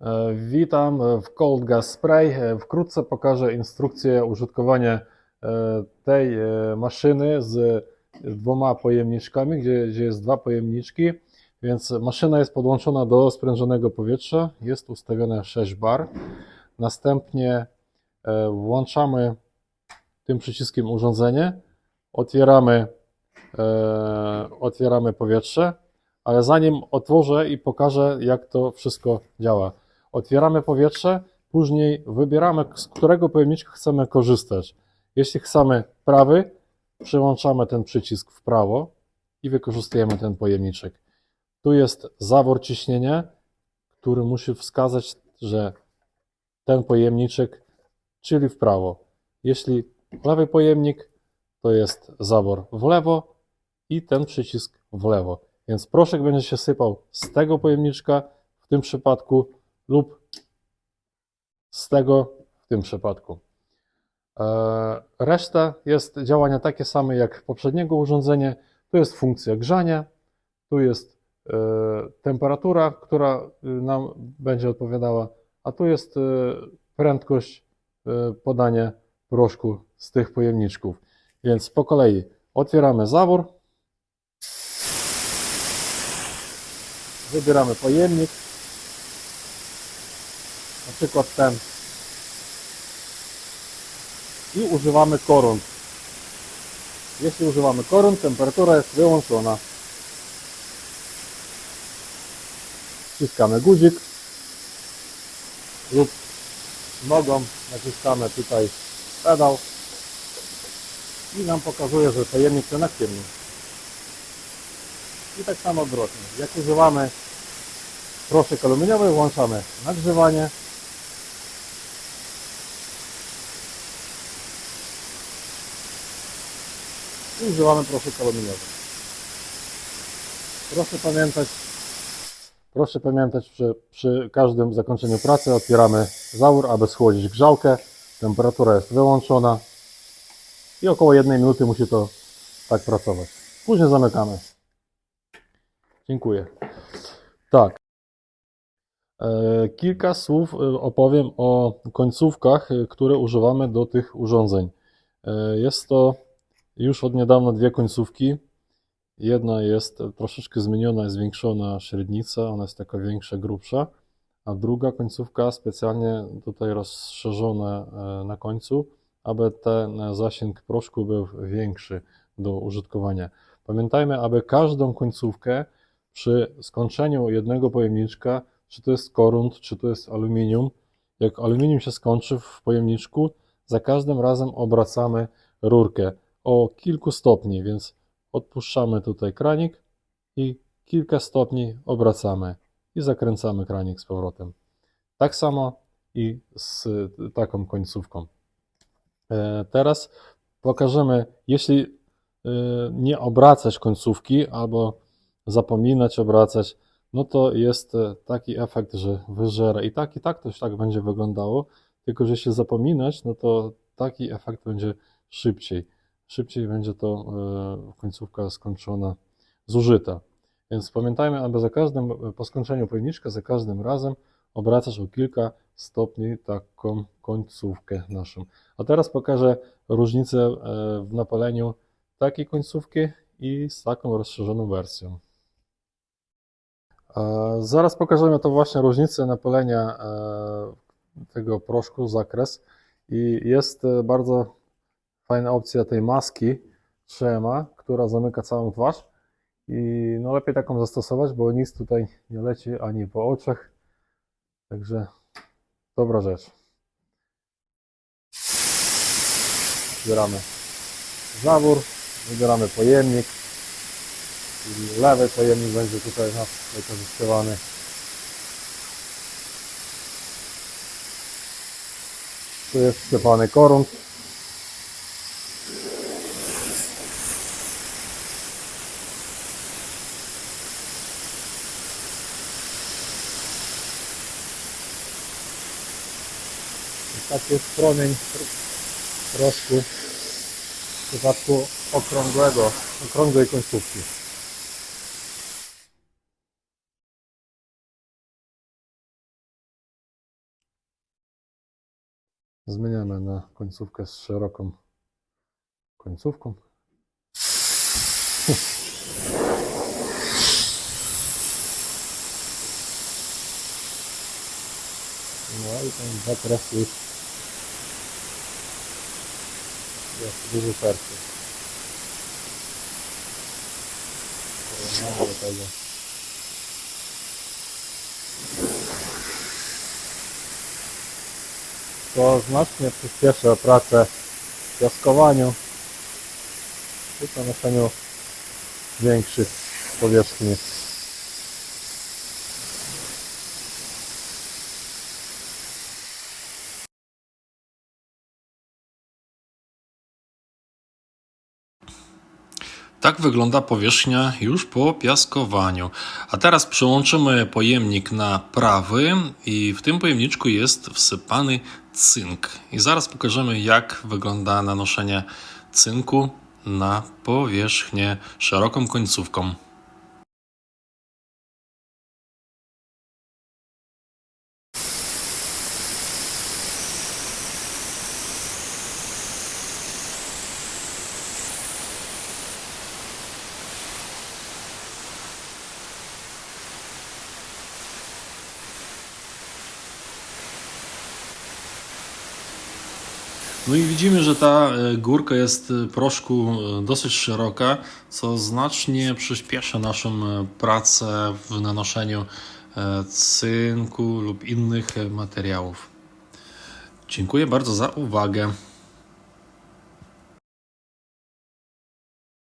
E, Witam w Cold Gas Spray. E, Wkrótce pokażę instrukcję użytkowania e, tej e, maszyny z dwoma pojemniczkami, gdzie, gdzie jest dwa pojemniczki. Więc maszyna jest podłączona do sprężonego powietrza, jest ustawione 6 bar. Następnie e, włączamy tym przyciskiem urządzenie, otwieramy, e, otwieramy powietrze, ale zanim otworzę i pokażę, jak to wszystko działa. Otwieramy powietrze, później wybieramy, z którego pojemniczka chcemy korzystać. Jeśli chcemy prawy, przełączamy ten przycisk w prawo i wykorzystujemy ten pojemniczek. Tu jest zawór ciśnienia, który musi wskazać, że ten pojemniczek, czyli w prawo. Jeśli lewy pojemnik, to jest zawór w lewo i ten przycisk w lewo. Więc proszek będzie się sypał z tego pojemniczka w tym przypadku lub z tego w tym przypadku. E, Reszta jest działania takie same jak poprzedniego urządzenia. Tu jest funkcja grzania, tu jest e, temperatura, która y, nam będzie odpowiadała, a tu jest e, prędkość podania proszku z tych pojemniczków. Więc po kolei otwieramy zawór, wybieramy pojemnik, na przykład ten i używamy koron. Jeśli używamy koron, temperatura jest wyłączona. Wciskamy guzik lub nogą naciskamy tutaj pedał i nam pokazuje, że pojemnik ten aktywny. I tak samo odwrotnie. Jak używamy proszek aluminiowy, włączamy nagrzewanie. I używamy proszek aluminiowy. Proszę pamiętać, proszę pamiętać, że przy każdym zakończeniu pracy otwieramy zawór, aby schłodzić grzałkę. Temperatura jest wyłączona i około jednej minuty musi to tak pracować. Później zamykamy. Dziękuję. Tak. E, Kilka słów e, opowiem o końcówkach, e, które używamy do tych urządzeń. Jest to już od niedawna dwie końcówki. Jedna jest troszeczkę zmieniona, zwiększona średnica, ona jest taka większa, grubsza, a druga końcówka specjalnie tutaj rozszerzona e, na końcu, aby ten zasięg proszku był większy do użytkowania. Pamiętajmy, aby każdą końcówkę przy skończeniu jednego pojemniczka, czy to jest korunt, czy to jest aluminium, jak aluminium się skończy w pojemniczku, za każdym razem obracamy rurkę o kilku stopni, więc odpuszczamy tutaj kranik i kilka stopni obracamy i zakręcamy kranik z powrotem. Tak samo i z taką końcówką. E, Teraz pokażemy, jeśli e, nie obracać końcówki albo zapominać obracać, no to jest e, taki efekt, że wyżera. I tak, i tak to tak będzie wyglądało, tylko że jeśli zapominać, no to taki efekt będzie szybciej. Szybciej będzie to e, końcówka skończona, zużyta. Więc pamiętajmy, aby za każdym, po skończeniu pojemniczka, za każdym razem obracać o kilka stopni taką końcówkę naszą. A teraz pokażę różnicę e, w napaleniu takiej końcówki i z taką rozszerzoną wersją. Zaraz pokażemy to właśnie różnicę napalenia e, tego proszku, zakres. I jest bardzo fajna opcja tej maski Trema, która zamyka całą twarz. I no lepiej taką zastosować, bo nic tutaj nie leci ani po oczach. Także dobra rzecz. Wybieramy zawór, wybieramy pojemnik. Lewy pojemnik będzie tutaj nas wykorzystywany. Tu jest wsypany korunt. Taki jest promień rożku w przypadku okrągłego, okrągłej końcówki. Zmieniamy na końcówkę z szeroką końcówką. i ten zakres jest. Porównamy do tego. To znacznie przyspiesza pracę w piaskowaniu i nanoszeniu większych powierzchni. Tak wygląda powierzchnia już po piaskowaniu. A teraz przełączymy pojemnik na prawy i w tym pojemniczku jest wsypany cynk. I zaraz pokażemy jak wygląda nanoszenie cynku na powierzchnię szeroką końcówką. No i widzimy, że ta e, górka jest e, proszku e, dosyć szeroka, co znacznie przyspiesza naszą pracę w nanoszeniu cynku lub innych materiałów. Dziękuję bardzo za uwagę.